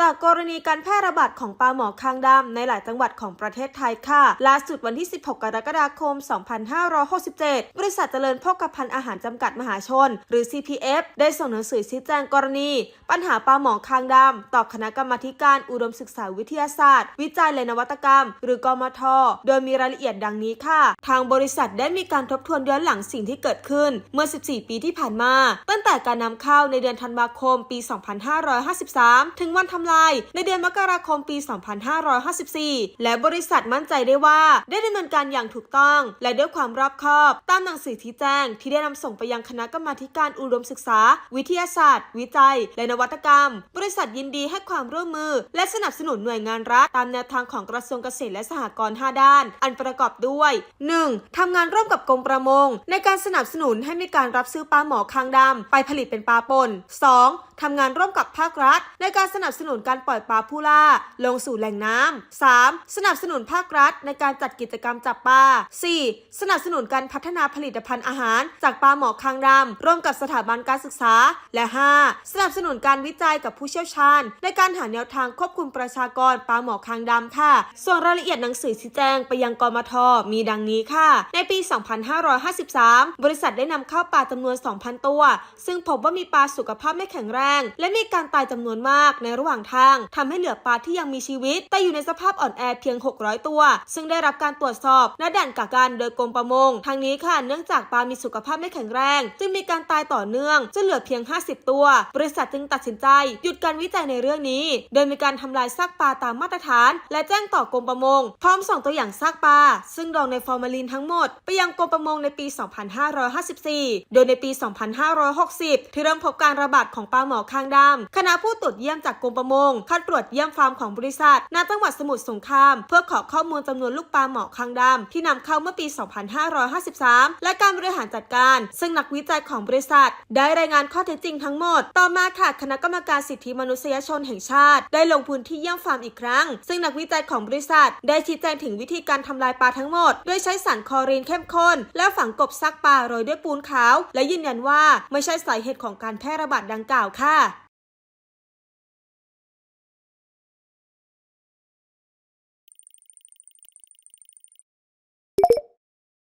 จากกรณีการแพร่ระบาดของปลาหมอคางดำในหลายจังหวัดของประเทศไทยค่ะ ล่าสุดวันที่ 16 กรกฎาคม 2567 บริษัทเจริญโภคภัณฑ์อาหารจำกัดมหาชน หรือ CPF ได้ส่งหนังสือชี้แจงกรณี ปัญหาปลาหมอคางดำต่อคณะกรรมาการอุดมศึกษาวิทยาศาสตร์ วิจัยและนวัตกรรม หรือกมท โดยมีรายละเอียดดังนี้ค่ะ ทางบริษัทได้มีการทบทวนย้อนหลังสิ่งที่เกิดขึ้นเมื่อ 14 ปีที่ผ่านมา ตั้งแต่การนำเข้าในเดือนธันวาคม ปี 2553 ถึงวันทำลายในเดือนมกราคมปี 2554 และบริษัทมั่นใจได้ว่า ได้ดำเนินการอย่างถูกต้อง และด้วยความรอบคอบ ตามหนังสือที่แจ้ง ที่ได้นำส่งไปยังคณะกรรมาธิการอุดมศึกษา วิทยาศาสตร์ วิจัย และนวัตกรรม บริษัทยินดีให้ความร่วมมือ และสนับสนุนหน่วยงานรัฐตามแนวทางของกระทรวงเกษตรและสหกรณ์ 5 ด้าน อันประกอบด้วย 1. ทำงานร่วมกับกรมประมง ในการสนับสนุนให้มีการรับซื้อปลาหมอคางดำไปผลิตเป็นปลาป่น 2. ทำงานร่วมกับภาครัฐ ในการสนับสนุนการปล่อยปลาผู้ล่า ลงสู่แหล่งน้ำ 3. สนับสนุนภาครัฐในการจัดกิจกรรมจับปลา 4. สนับสนุนการพัฒนาผลิตภัณฑ์อาหาร จากปลาหมอคางดำร่วมกับสถาบันการศึกษา และ 5. สนับสนุนการวิจัยกับผู้เชี่ยวชาญ ในการหาแนวทางควบคุมประชากรปลาหมอคางดำค่ะ ส่วนรายละเอียดหนังสือชี้แจงไปยังกมท มีดังนี้ค่ะ ในปี 2553 บริษัทได้นำเข้าปลาจำนวน 2,000 ตัว ซึ่งพบว่ามีปลาสุขภาพไม่แข็งแรง และมีการตายจำนวนมากในระหว่างทางทำให้เหลือปลาที่ยังมีชีวิต แต่อยู่ในสภาพอ่อนแอเพียง 600 ตัว ซึ่งได้รับการตรวจสอบณด่านกักกันโดยกรมประมงทางนี้ค่ะเนื่องจากปลามีสุขภาพไม่แข็งแรง จึงมีการตายต่อเนื่องจนเหลือเพียง 50 ตัว บริษัทจึงตัดสินใจหยุดการวิจัยในเรื่องนี้ โดยมีการทำลายซากปลาตามมาตรฐาน และแจ้งต่อกรมประมง พร้อมส่งตัวอย่างซากปลาซึ่งดองในฟอร์มาลินทั้งหมด ไปยังกรมประมงในปี 2554 โดยในปี 2560 ที่เริ่มพบการระบาดของปลาหมอคางดำคณะผู้ตรวจเยี่ยมจากกรมประมงคัดตรวจเยี่ยมฟาร์มของบริษัทณจังหวัดสมุทรสงคราม เพื่อขอข้อมูลจำนวนลูกปลาหมอคางดำที่นำเข้าเมื่อปี 2553 และการบริหารจัดการ ซึ่งนักวิจัยของบริษัท ได้รายงานข้อเท็จจริงทั้งหมด ต่อมาค่ะคณะกรรมการสิทธิมนุษยชนแห่งชาติ ได้ลงพื้นที่เยี่ยมฟาร์มอีกครั้ง ซึ่งนักวิจัยของบริษัท ได้ชี้แจงถึงวิธีการทำลายปลาทั้งหมด โดยใช้สารคอรีนเข้มข้น และฝังกบซักปลาโรยด้วยปูนขาว และยืนยันว่าไม่ใช่สาเหตุของการแพร่ระบาดดังกล่าวค่ะ